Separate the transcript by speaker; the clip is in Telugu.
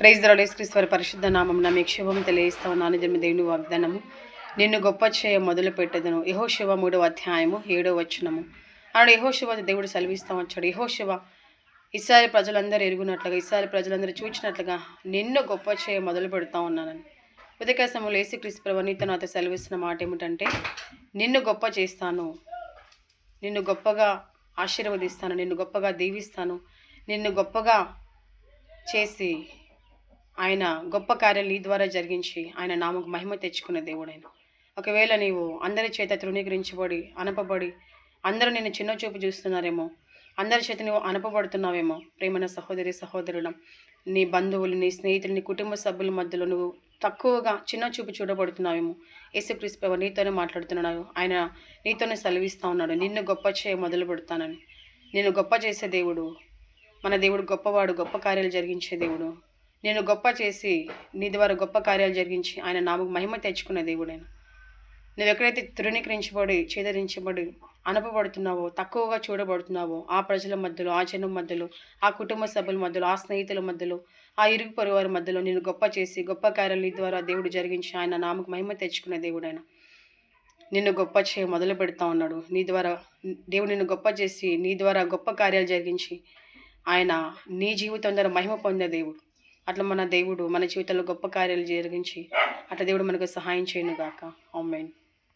Speaker 1: ప్రైజ్ దొరలేశ్వరి పరిశుద్ధ నామం మీకు శుభం తెలియస్తా ఉన్నాను. దేవుని వాగ్దానము. నిన్ను గొప్ప చేయ మొదలు పెట్టదను యహో శివ మూడవ అధ్యాయము ఏడో వచనము. అన్నాడు యహో శివ దేవుడు సెలవిస్తా వచ్చాడు. యహో శివ ఇస్రాయల్ ప్రజలందరూ ఎరుగునట్లుగా ఇస్రాయల్ ప్రజలందరూ చూచినట్లుగా నిన్ను గొప్ప చేయ మొదలు పెడతా ఉన్నానని. ఉదయ సమయంలో యేసుక్రీస్తు ప్రభు అతను నాతో సెలవిస్తున్న మాట ఏమిటంటే నిన్ను గొప్ప చేస్తాను. నిన్ను గొప్పగా ఆశీర్వదిస్తాను. నిన్ను గొప్పగా దీవిస్తాను. నిన్ను గొప్పగా చేసి ఆయన గొప్ప కార్యాలు నీ ద్వారా జరిగించి ఆయన నామకు మహిమ తెచ్చుకున్న దేవుడైన. ఒకవేళ నీవు అందరి చేత తృణీకరించబడి అనపబడి అందరూ నిన్ను చిన్న చూపు చూస్తున్నారేమో అందరి చేత నువ్వు అనపబడుతున్నావేమో ప్రేమైన సహోదరి సహోదరుల నీ బంధువులు నీ స్నేహితులు నీ కుటుంబ సభ్యుల మధ్యలో నువ్వు తక్కువగా చిన్న చూపు చూడబడుతున్నావేమో యేసుక్రీస్తు నీతోనే మాట్లాడుతున్నాడు. ఆయన నీతోనే సెలవిస్తూ ఉన్నాడు. నిన్ను గొప్ప చేయ మొదలు పెడతానని. నిన్ను గొప్ప చేసే దేవుడు మన దేవుడు గొప్పవాడు గొప్ప కార్యాలు జరిగించే దేవుడు. నేను గొప్ప చేసి నీ ద్వారా గొప్ప కార్యాలు జరిగించి ఆయన నామకు మహిమ తెచ్చుకున్న దేవుడైన నువ్వు ఎక్కడైతే తృణీకరించబడి చేదరించబడి అనపబడుతున్నావో తక్కువగా చూడబడుతున్నావో ఆ ప్రజల మధ్యలో ఆ జనం మధ్యలో ఆ కుటుంబ సభ్యుల మధ్యలో ఆ స్నేహితుల మధ్యలో ఆ ఇరుగు పొరువారి మధ్యలో నేను గొప్ప చేసి గొప్ప కార్యాలు నీ ద్వారా దేవుడు జరిగించి ఆయన నామకు మహిమ తెచ్చుకున్న దేవుడైన నిన్ను గొప్ప చేయ మొదలు పెడతా ఉన్నాడు. నీ ద్వారా దేవుడు నిన్ను గొప్ప చేసి నీ ద్వారా గొప్ప కార్యాలు జరిగించి ఆయన నీ జీవితం ద్వారా మహిమ పొందే దేవుడు. అట్లా మన దేవుడు మన జీవితంలో గొప్ప కార్యాలు జరిగించి అట్లా దేవుడు మనకు సహాయం చేయను గాక ఆమెన్.